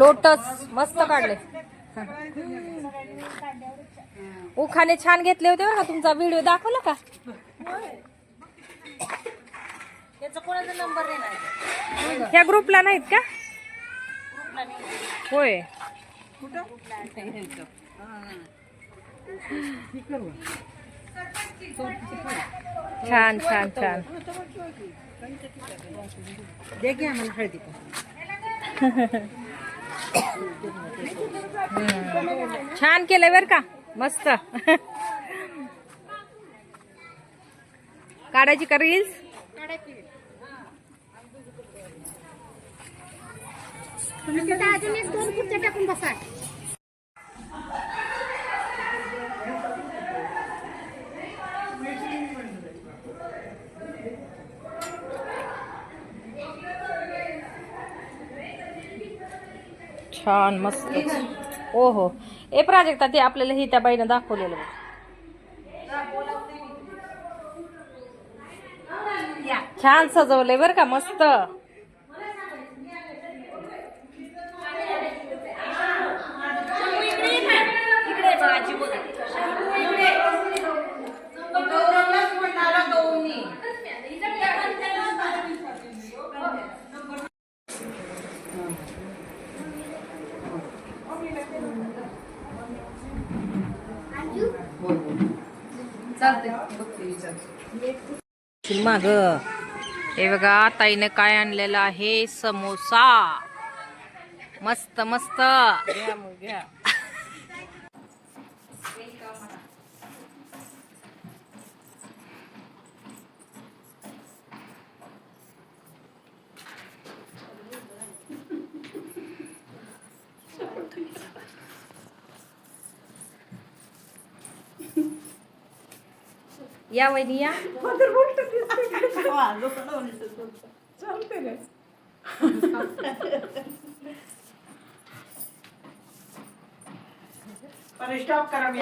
Lotus मस्त काढले. उखाणे छान घेतले होते बरं का तुमचा व्हिडिओ दाखवला का? त्याचा कोणाचा नंबर नाही. ह्या ग्रुपला नाहीत का? होय. छान छान छान. आम्हाला हळदी छान बर का. मस्त. काढायची का रील्स अजून एक दोन खुर्च्या टाकून बसा. छान मस्त. ओहो. ए प्राजक्ता ते आपल्याला ही त्या बाईनं दाखवलेलं बघ. छान सजवलंय बर का मस्त. माग हे बघा ताईने काय आणलेलं आहे? समोसा. मस्त मस्त. या वहिनी या. स्टॉप करा मी.